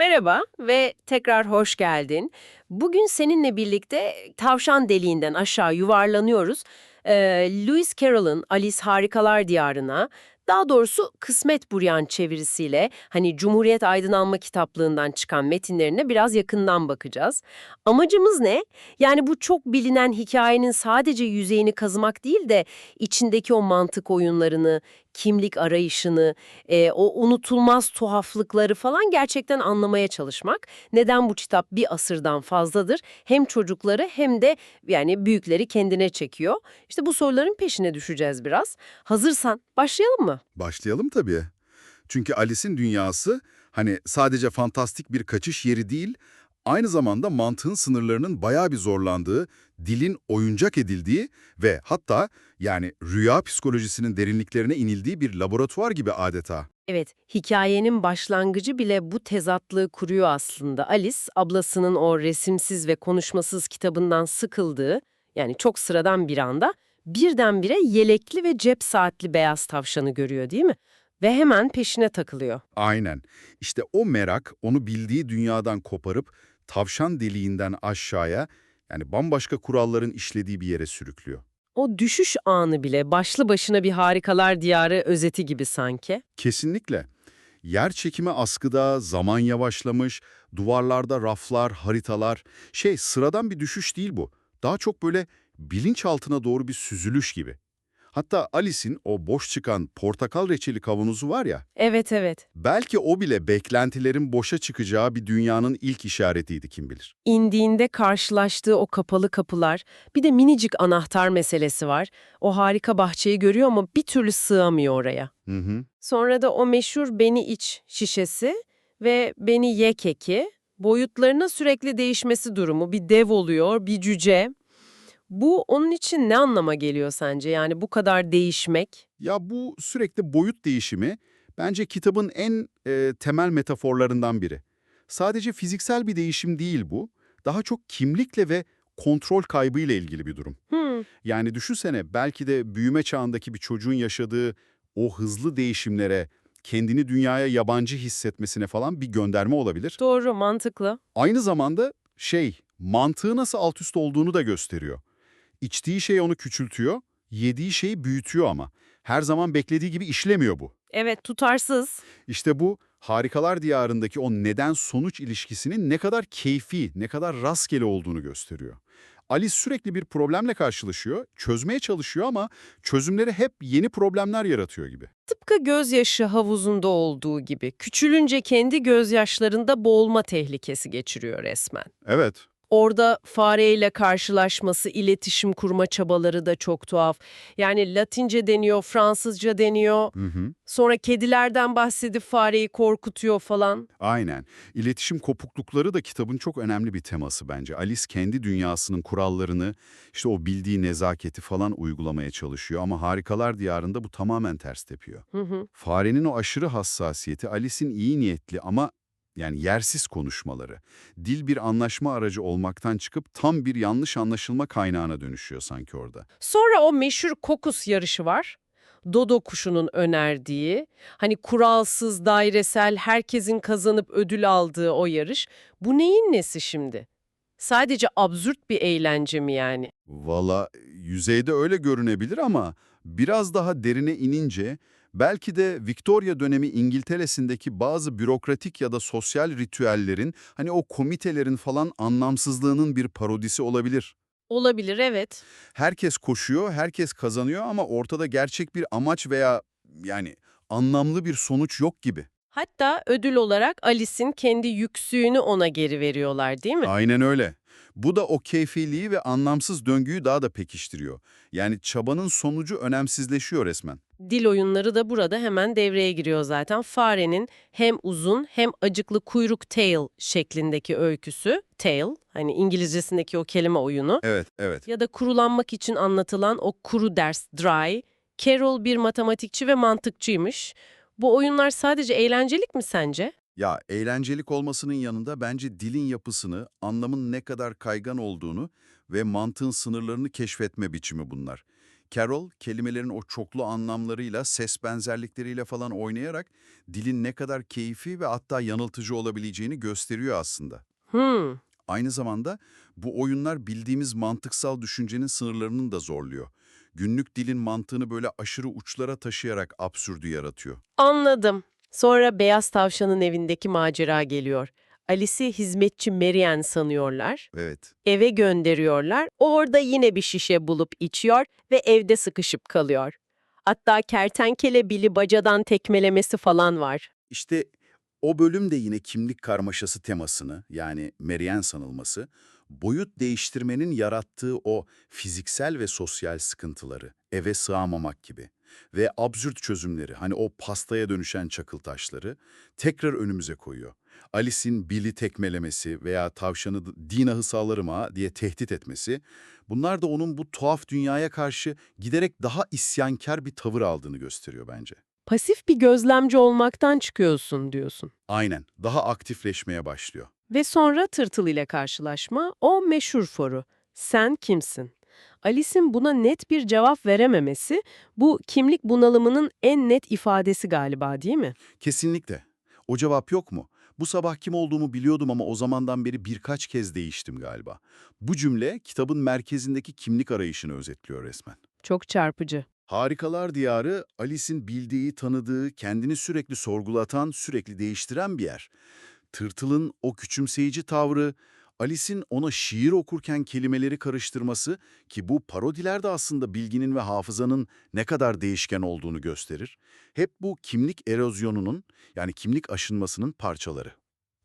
Merhaba ve tekrar hoş geldin. Bugün seninle birlikte tavşan deliğinden aşağı yuvarlanıyoruz. Ee, Lewis Carroll'ın Alice Harikalar Diyarı'na, daha doğrusu Kısmet Buryan çevirisiyle hani Cumhuriyet Aydınlanma kitaplığından çıkan metinlerine biraz yakından bakacağız. Amacımız ne? Yani bu çok bilinen hikayenin sadece yüzeyini kazımak değil de içindeki o mantık oyunlarını, kimlik arayışını, e, o unutulmaz tuhaflıkları falan gerçekten anlamaya çalışmak. Neden bu kitap bir asırdan fazladır? Hem çocukları hem de yani büyükleri kendine çekiyor. İşte bu soruların peşine düşeceğiz biraz. Hazırsan başlayalım mı? Başlayalım tabii. Çünkü Alice'in dünyası hani sadece fantastik bir kaçış yeri değil, aynı zamanda mantığın sınırlarının bayağı bir zorlandığı, dilin oyuncak edildiği ve hatta yani rüya psikolojisinin derinliklerine inildiği bir laboratuvar gibi adeta. Evet, hikayenin başlangıcı bile bu tezatlığı kuruyor aslında. Alice, ablasının o resimsiz ve konuşmasız kitabından sıkıldığı, yani çok sıradan bir anda, birdenbire yelekli ve cep saatli beyaz tavşanı görüyor değil mi? Ve hemen peşine takılıyor. Aynen. İşte o merak onu bildiği dünyadan koparıp tavşan deliğinden aşağıya yani bambaşka kuralların işlediği bir yere sürüklüyor. O düşüş anı bile başlı başına bir harikalar diyarı özeti gibi sanki. Kesinlikle. Yer çekimi askıda, zaman yavaşlamış, duvarlarda raflar, haritalar. Şey sıradan bir düşüş değil bu. Daha çok böyle bilinçaltına doğru bir süzülüş gibi. Hatta Alice'in o boş çıkan portakal reçeli kavanozu var ya, Evet evet. belki o bile beklentilerin boşa çıkacağı bir dünyanın ilk işaretiydi kim bilir. İndiğinde karşılaştığı o kapalı kapılar, bir de minicik anahtar meselesi var. O harika bahçeyi görüyor ama bir türlü sığamıyor oraya. Hı hı. Sonra da o meşhur beni iç şişesi ve beni ye keki, boyutlarına sürekli değişmesi durumu. Bir dev oluyor, bir cüce. Bu onun için ne anlama geliyor sence? Yani bu kadar değişmek? Ya bu sürekli boyut değişimi bence kitabın en e, temel metaforlarından biri. Sadece fiziksel bir değişim değil bu, daha çok kimlikle ve kontrol kaybıyla ilgili bir durum. Hmm, Yani düşünsene belki de büyüme çağındaki bir çocuğun yaşadığı o hızlı değişimlere, kendini dünyaya yabancı hissetmesine falan bir gönderme olabilir. doğru, mantıklı. Aynı zamanda şey, mantığı nasıl alt üst olduğunu da gösteriyor. İçtiği şey onu küçültüyor, yediği şeyi büyütüyor ama. Her zaman beklediği gibi işlemiyor bu. Evet, tutarsız. İşte bu harikalar diyarındaki o neden-sonuç ilişkisinin ne kadar keyfi, ne kadar rastgele olduğunu gösteriyor. Alice sürekli bir problemle karşılaşıyor, çözmeye çalışıyor ama çözümleri hep yeni problemler yaratıyor gibi. Tıpkı gözyaşı havuzunda olduğu gibi küçülünce kendi gözyaşlarında boğulma tehlikesi geçiriyor resmen. Evet, Orada fareyle karşılaşması, iletişim kurma çabaları da çok tuhaf. Yani Latince deniyor, Fransızca deniyor. hı hı. Sonra kedilerden bahsedip fareyi korkutuyor falan. Aynen. İletişim kopuklukları da kitabın çok önemli bir teması bence. Alice kendi dünyasının kurallarını, işte o bildiği nezaketi falan uygulamaya çalışıyor ama Harikalar Diyarı'nda bu tamamen ters tepiyor. Hı hı. Farenin o aşırı hassasiyeti, Alice'in iyi niyetli ama yani yersiz konuşmaları, dil bir anlaşma aracı olmaktan çıkıp tam bir yanlış anlaşılma kaynağına dönüşüyor sanki orada. Sonra o meşhur kokus yarışı var. Dodo kuşunun önerdiği, hani kuralsız, dairesel, herkesin kazanıp ödül aldığı o yarış. Bu neyin nesi şimdi? Sadece absürt bir eğlence mi yani? Valla yüzeyde öyle görünebilir ama biraz daha derine inince belki de Victoria dönemi İngiltere'sindeki bazı bürokratik ya da sosyal ritüellerin hani o komitelerin falan anlamsızlığının bir parodisi olabilir. Olabilir, evet. Herkes koşuyor, herkes kazanıyor ama ortada gerçek bir amaç veya yani anlamlı bir sonuç yok gibi. Hatta ödül olarak Alice'in kendi yüksüğünü ona geri veriyorlar değil mi? Aynen öyle. Bu da o keyfiliği ve anlamsız döngüyü daha da pekiştiriyor. Yani çabanın sonucu önemsizleşiyor resmen. Dil oyunları da burada hemen devreye giriyor zaten. Farenin hem uzun hem acıklı kuyruk tail şeklindeki öyküsü. Tail, hani İngilizcesindeki o kelime oyunu. Evet, evet. Ya da kurulanmak için anlatılan o kuru ders dry. Carol bir matematikçi ve mantıkçıymış. Bu oyunlar sadece eğlencelik mi sence? Ya eğlencelik olmasının yanında bence dilin yapısını, anlamın ne kadar kaygan olduğunu ve mantığın sınırlarını keşfetme biçimi bunlar. Carol, kelimelerin o çoklu anlamlarıyla, ses benzerlikleriyle falan oynayarak dilin ne kadar keyfi ve hatta yanıltıcı olabileceğini gösteriyor aslında. Hmm, Aynı zamanda bu oyunlar bildiğimiz mantıksal düşüncenin sınırlarını da zorluyor. Günlük dilin mantığını böyle aşırı uçlara taşıyarak absürdü yaratıyor. anladım. Sonra Beyaz Tavşan'ın evindeki macera geliyor. Alice'i hizmetçi Marianne sanıyorlar. Evet. Eve gönderiyorlar. Orada yine bir şişe bulup içiyor ve evde sıkışıp kalıyor. Hatta kertenkele Bill'i bacadan tekmelemesi falan var. İşte o bölüm de yine kimlik karmaşası temasını yani Marianne sanılması, boyut değiştirmenin yarattığı o fiziksel ve sosyal sıkıntıları, eve sığamamak gibi ve absürt çözümleri, hani o pastaya dönüşen çakıl taşları tekrar önümüze koyuyor. Alice'in Bill'i tekmelemesi veya tavşanı Dinah'ı sağlarım ha diye tehdit etmesi, bunlar da onun bu tuhaf dünyaya karşı giderek daha isyankar bir tavır aldığını gösteriyor bence. Pasif bir gözlemci olmaktan çıkıyorsun diyorsun. Aynen, daha aktifleşmeye başlıyor. Ve sonra Tırtıl ile karşılaşma, o meşhur foru. Sen kimsin? Alice'in buna net bir cevap verememesi, bu kimlik bunalımının en net ifadesi galiba değil mi? Kesinlikle. O cevap yok mu? Bu sabah kim olduğumu biliyordum ama o zamandan beri birkaç kez değiştim galiba. Bu cümle kitabın merkezindeki kimlik arayışını özetliyor resmen. Çok çarpıcı. Harikalar diyarı, Alice'in bildiği, tanıdığı, kendini sürekli sorgulatan, sürekli değiştiren bir yer. Tırtılın o küçümseyici tavrı, Alice'in ona şiir okurken kelimeleri karıştırması ki bu parodilerde aslında bilginin ve hafızanın ne kadar değişken olduğunu gösterir. Hep bu kimlik erozyonunun yani kimlik aşınmasının parçaları.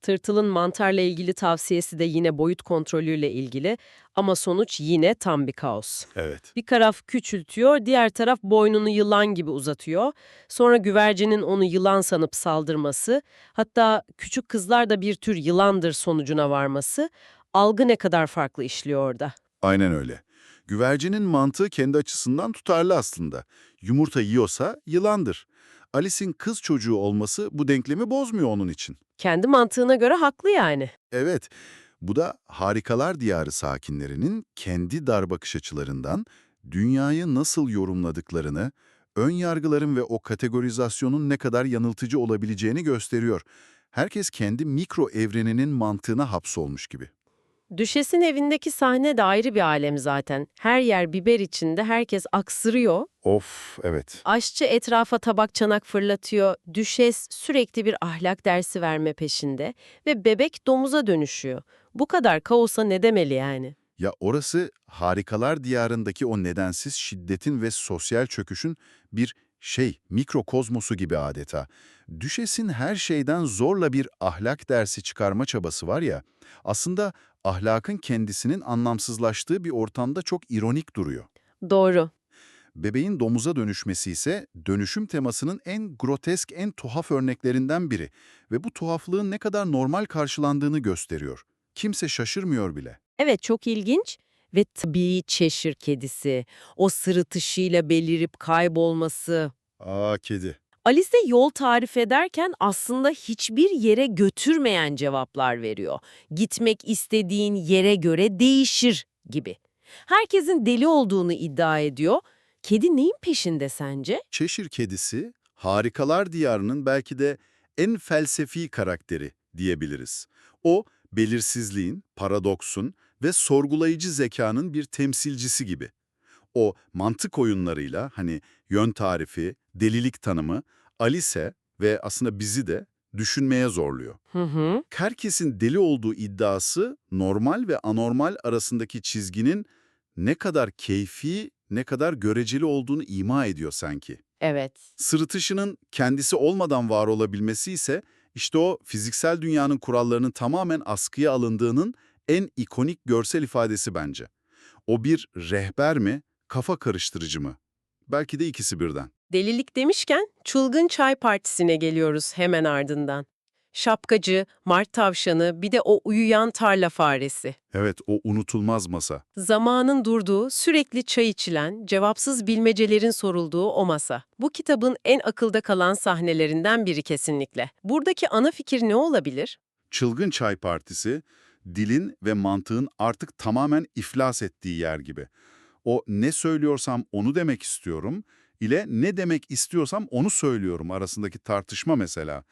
Tırtılın mantarla ilgili tavsiyesi de yine boyut kontrolüyle ilgili ama sonuç yine tam bir kaos. Evet. Bir taraf küçültüyor, diğer taraf boynunu yılan gibi uzatıyor. Sonra güvercinin onu yılan sanıp saldırması, hatta küçük kızlar da bir tür yılandır sonucuna varması, algı ne kadar farklı işliyor orada. Aynen öyle. Güvercinin mantığı kendi açısından tutarlı aslında. Yumurta yiyorsa yılandır. Alice'in kız çocuğu olması bu denklemi bozmuyor onun için. Kendi mantığına göre haklı yani. Evet, bu da harikalar diyarı sakinlerinin kendi dar bakış açılarından dünyayı nasıl yorumladıklarını, ön yargıların ve o kategorizasyonun ne kadar yanıltıcı olabileceğini gösteriyor. Herkes kendi mikro evreninin mantığına hapsolmuş gibi. Düşes'in evindeki sahne de ayrı bir alem zaten. Her yer biber içinde, herkes aksırıyor. Of, evet. Aşçı etrafa tabak çanak fırlatıyor. Düşes sürekli bir ahlak dersi verme peşinde ve bebek domuza dönüşüyor. Bu kadar kaosa ne demeli yani? Ya orası harikalar diyarındaki o nedensiz şiddetin ve sosyal çöküşün bir şey, mikrokozmosu gibi adeta. Düşesin her şeyden zorla bir ahlak dersi çıkarma çabası var ya, aslında ahlakın kendisinin anlamsızlaştığı bir ortamda çok ironik duruyor. Doğru. Bebeğin domuza dönüşmesi ise dönüşüm temasının en grotesk, en tuhaf örneklerinden biri ve bu tuhaflığın ne kadar normal karşılandığını gösteriyor. Kimse şaşırmıyor bile. Evet çok ilginç ve tabii Çeşir kedisi, o sırıtışıyla belirip kaybolması. Aa kedi. Alice yol tarif ederken aslında hiçbir yere götürmeyen cevaplar veriyor. Gitmek istediğin yere göre değişir gibi. Herkesin deli olduğunu iddia ediyor. Kedi neyin peşinde sence? Çeşir kedisi, harikalar diyarının belki de en felsefi karakteri diyebiliriz. O, belirsizliğin, paradoksun ve sorgulayıcı zekanın bir temsilcisi gibi. O, mantık oyunlarıyla, hani yön tarifi, delilik tanımı, Alice ve aslında bizi de düşünmeye zorluyor. Hı hı. Herkesin deli olduğu iddiası, normal ve anormal arasındaki çizginin ne kadar keyfi, ne kadar göreceli olduğunu ima ediyor sanki. Evet. Sırıtışının kendisi olmadan var olabilmesi ise işte o fiziksel dünyanın kurallarının tamamen askıya alındığının en ikonik görsel ifadesi bence. O bir rehber mi, kafa karıştırıcı mı? Belki de ikisi birden. Delilik demişken çılgın çay partisine geliyoruz hemen ardından. Şapkacı, mart tavşanı, bir de o uyuyan tarla faresi. Evet, o unutulmaz masa. Zamanın durduğu, sürekli çay içilen, cevapsız bilmecelerin sorulduğu o masa. Bu kitabın en akılda kalan sahnelerinden biri kesinlikle. Buradaki ana fikir ne olabilir? Çılgın Çay Partisi, dilin ve mantığın artık tamamen iflas ettiği yer gibi. O ne söylüyorsam onu demek istiyorum ile ne demek istiyorsam onu söylüyorum arasındaki tartışma mesela.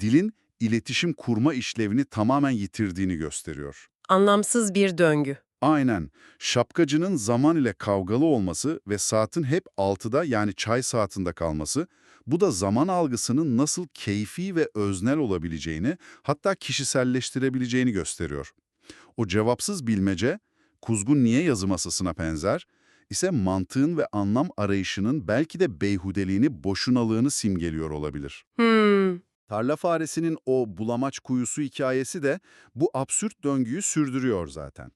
Dilin iletişim kurma işlevini tamamen yitirdiğini gösteriyor. Anlamsız bir döngü. Aynen. Şapkacının zaman ile kavgalı olması ve saatin hep 6'da yani çay saatinde kalması, bu da zaman algısının nasıl keyfi ve öznel olabileceğini, hatta kişiselleştirebileceğini gösteriyor. O cevapsız bilmece, kuzgun niye yazı masasına benzer, ise mantığın ve anlam arayışının belki de beyhudeliğini, boşunalığını simgeliyor olabilir. Hmm, Tarla faresinin o bulamaç kuyusu hikayesi de bu absürt döngüyü sürdürüyor zaten.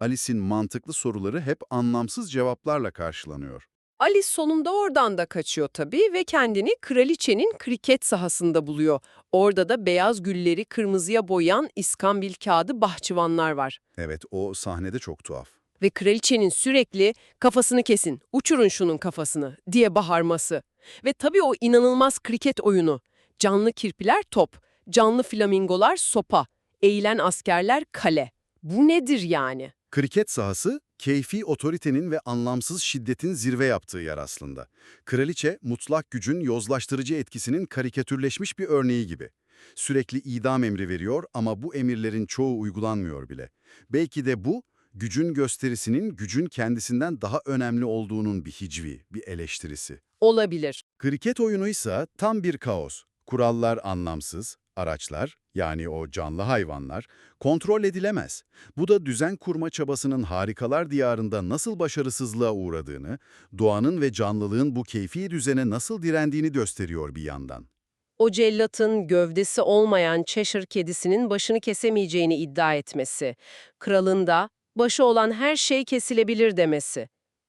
Alice'in mantıklı soruları hep anlamsız cevaplarla karşılanıyor. Alice sonunda oradan da kaçıyor tabii ve kendini kraliçenin kriket sahasında buluyor. Orada da beyaz gülleri kırmızıya boyayan iskambil kağıdı bahçıvanlar var. Evet, o sahnede çok tuhaf. Ve kraliçenin sürekli kafasını kesin, uçurun şunun kafasını diye bağırması. Ve tabii o inanılmaz kriket oyunu. Canlı kirpiler top, canlı flamingolar sopa, eğilen askerler kale. Bu nedir yani? Kriket sahası, keyfi otoritenin ve anlamsız şiddetin zirve yaptığı yer aslında. Kraliçe, mutlak gücün yozlaştırıcı etkisinin karikatürleşmiş bir örneği gibi. Sürekli idam emri veriyor ama bu emirlerin çoğu uygulanmıyor bile. Belki de bu, gücün gösterisinin gücün kendisinden daha önemli olduğunun bir hicvi, bir eleştirisi. Olabilir. Kriket oyunu ise tam bir kaos. Kurallar anlamsız, araçlar, yani o canlı hayvanlar, kontrol edilemez. Bu da düzen kurma çabasının harikalar diyarında nasıl başarısızlığa uğradığını, doğanın ve canlılığın bu keyfi düzene nasıl direndiğini gösteriyor bir yandan. O cellatın gövdesi olmayan Cheshire kedisinin başını kesemeyeceğini iddia etmesi, kralın da başı olan her şey kesilebilir demesi.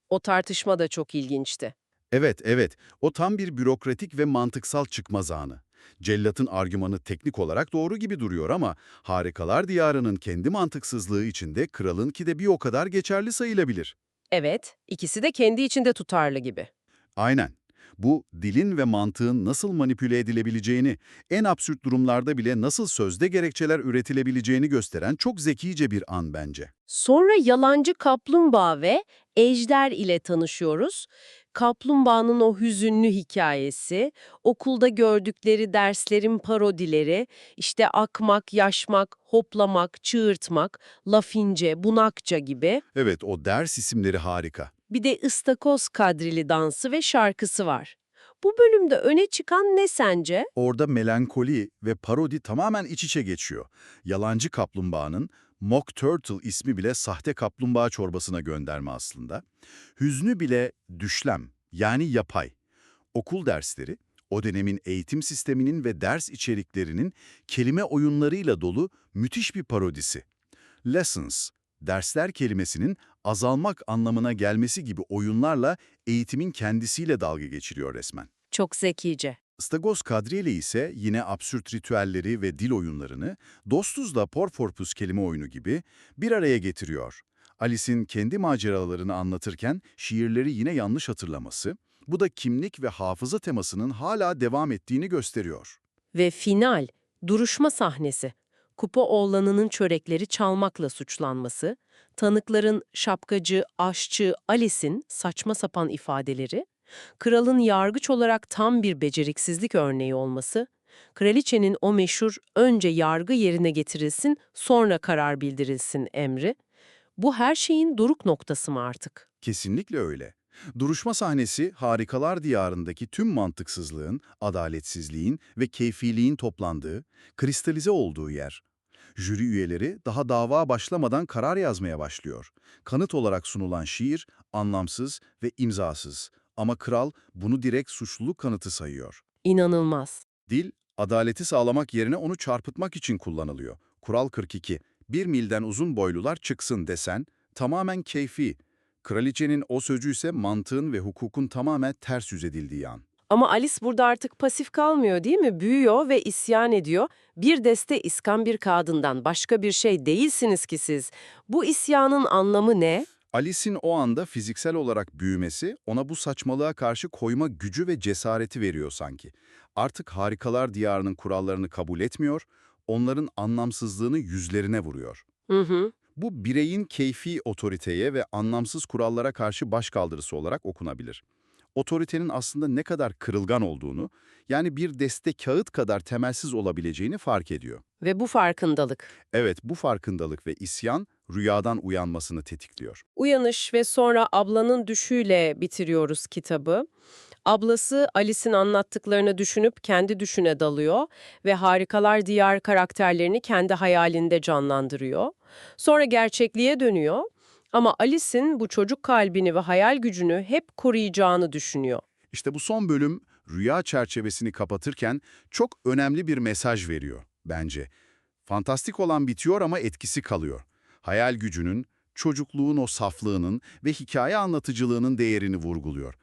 O tartışma da çok ilginçti. Evet, evet, o tam bir bürokratik ve mantıksal çıkmaz anı. Cellat'ın argümanı teknik olarak doğru gibi duruyor ama harikalar diyarının kendi mantıksızlığı içinde kralınki de bir o kadar geçerli sayılabilir. Evet, ikisi de kendi içinde tutarlı gibi. Aynen. Bu, dilin ve mantığın nasıl manipüle edilebileceğini, en absürt durumlarda bile nasıl sözde gerekçeler üretilebileceğini gösteren çok zekice bir an bence. Sonra yalancı kaplumbağa ve ejder ile tanışıyoruz. Kaplumbağanın o hüzünlü hikayesi, okulda gördükleri derslerin parodileri, işte akmak, yaşmak, hoplamak, çığırtmak, lafince, bunakça gibi. Evet, o ders isimleri harika. Bir de ıstakoz kadrili dansı ve şarkısı var. Bu bölümde öne çıkan ne sence? Orada melankoli ve parodi tamamen iç içe geçiyor. Yalancı kaplumbağanın Mock Turtle ismi bile sahte kaplumbağa çorbasına gönderme aslında. Hüznü bile düşlem, yani yapay. Okul dersleri, o dönemin eğitim sisteminin ve ders içeriklerinin kelime oyunlarıyla dolu müthiş bir parodisi. Lessons, dersler kelimesinin azalmak anlamına gelmesi gibi oyunlarla eğitimin kendisiyle dalga geçiriyor resmen. Çok zekice. Stagos Kadrieli ise yine absürt ritüelleri ve dil oyunlarını Dostuz'la Porforpus kelime oyunu gibi bir araya getiriyor. Alice'in kendi maceralarını anlatırken şiirleri yine yanlış hatırlaması, bu da kimlik ve hafıza temasının hala devam ettiğini gösteriyor. Ve final, duruşma sahnesi. Kupa oğlanının çörekleri çalmakla suçlanması, tanıkların şapkacı, aşçı, Alice'in saçma sapan ifadeleri, kralın yargıç olarak tam bir beceriksizlik örneği olması, kraliçenin o meşhur önce yargı yerine getirilsin, sonra karar bildirilsin emri, bu her şeyin doruk noktası mı artık? Kesinlikle öyle. Duruşma sahnesi, harikalar diyarındaki tüm mantıksızlığın, adaletsizliğin ve keyfiliğin toplandığı, kristalize olduğu yer. Jüri üyeleri daha dava başlamadan karar yazmaya başlıyor. Kanıt olarak sunulan şiir, anlamsız ve imzasız. Ama kral bunu direkt suçluluk kanıtı sayıyor. İnanılmaz. Dil, adaleti sağlamak yerine onu çarpıtmak için kullanılıyor. Kural 42. Bir milden uzun boylular çıksın desen, tamamen keyfi. Kraliçenin o sözü ise mantığın ve hukukun tamamen ters yüz edildiği an. Ama Alice burada artık pasif kalmıyor değil mi? Büyüyor ve isyan ediyor. Bir deste iskambir kağıdından başka bir şey değilsiniz ki siz. Bu isyanın anlamı ne? Alice'in o anda fiziksel olarak büyümesi ona bu saçmalığa karşı koyma gücü ve cesareti veriyor sanki. Artık harikalar diyarının kurallarını kabul etmiyor, onların anlamsızlığını yüzlerine vuruyor. Hı hı. Bu bireyin keyfi otoriteye ve anlamsız kurallara karşı başkaldırısı olarak okunabilir. Otoritenin aslında ne kadar kırılgan olduğunu, yani bir deste kağıt kadar temelsiz olabileceğini fark ediyor. Ve bu farkındalık. Evet, bu farkındalık ve isyan rüyadan uyanmasını tetikliyor. Uyanış ve sonra ablanın düşüyle bitiriyoruz kitabı. Ablası Alice'in anlattıklarını düşünüp kendi düşüne dalıyor ve Harikalar Diyar karakterlerini kendi hayalinde canlandırıyor. Sonra gerçekliğe dönüyor ama Alice'in bu çocuk kalbini ve hayal gücünü hep koruyacağını düşünüyor. İşte bu son bölüm rüya çerçevesini kapatırken çok önemli bir mesaj veriyor bence. Fantastik olan bitiyor ama etkisi kalıyor. Hayal gücünün, çocukluğun o saflığının ve hikaye anlatıcılığının değerini vurguluyor.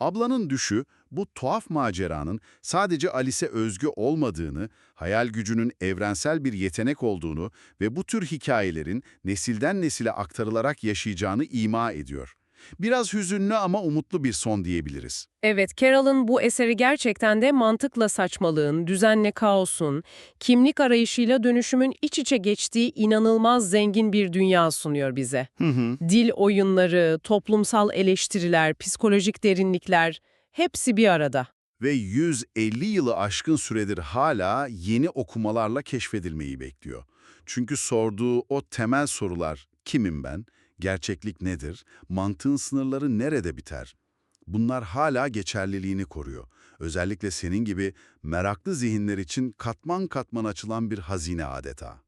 Ablanın düşü bu tuhaf maceranın sadece Alice'e özgü olmadığını, hayal gücünün evrensel bir yetenek olduğunu ve bu tür hikayelerin nesilden nesile aktarılarak yaşayacağını ima ediyor. Biraz hüzünlü ama umutlu bir son diyebiliriz. Evet, Carol'ın bu eseri gerçekten de mantıkla saçmalığın, düzenle kaosun, kimlik arayışıyla dönüşümün iç içe geçtiği inanılmaz zengin bir dünya sunuyor bize. Hı hı. Dil oyunları, toplumsal eleştiriler, psikolojik derinlikler hepsi bir arada. Ve 150 yılı aşkın süredir hala yeni okumalarla keşfedilmeyi bekliyor. Çünkü sorduğu o temel sorular, kimim ben, gerçeklik nedir, mantığın sınırları nerede biter? Bunlar hala geçerliliğini koruyor. Özellikle senin gibi meraklı zihinler için katman katman açılan bir hazine adeta.